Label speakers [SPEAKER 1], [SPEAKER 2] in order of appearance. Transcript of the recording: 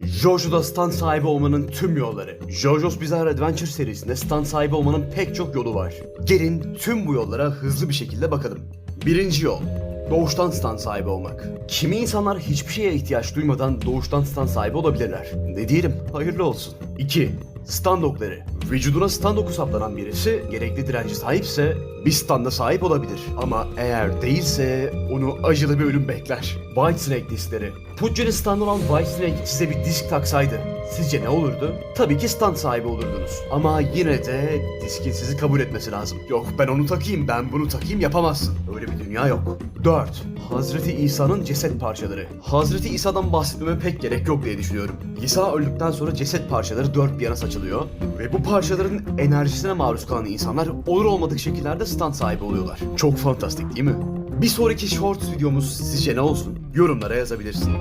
[SPEAKER 1] JoJo'da stand sahibi olmanın tüm yolları. JoJo's Bizarre Adventure serisinde stand sahibi olmanın pek çok yolu var. Gelin tüm bu yollara hızlı bir şekilde bakalım. Birinci yol. Doğuştan stand sahibi olmak. Kimi insanlar hiçbir şeye ihtiyaç duymadan doğuştan stand sahibi olabilirler. Ne diyelim, hayırlı olsun. 2. Stand okları. Vücuduna stand oku saplanan birisi gerekli direnci sahipse bir standa sahip olabilir. Ama eğer değilse onu acılı bir ölüm bekler. Whitesnake diskleri. Pudge'nin stand olan Whitesnake size bir disk taksaydı sizce ne olurdu? Tabii ki stand sahibi olurdunuz. Ama yine de diskin sizi kabul etmesi lazım. Yok ben onu takayım, ben bunu takayım yapamazsın. Öyle bir dünya yok. 4. Hazreti İsa'nın ceset parçaları. Hazreti İsa'dan bahsetmeme pek gerek yok diye düşünüyorum. İsa öldükten sonra ceset parçaları dört bir yana saçılıyor ve bu parçaların enerjisine maruz kalan insanlar olur olmadık şekillerde stand sahibi oluyorlar. Çok fantastik değil mi? Bir sonraki short videomuz sizce ne olsun? Yorumlara yazabilirsin.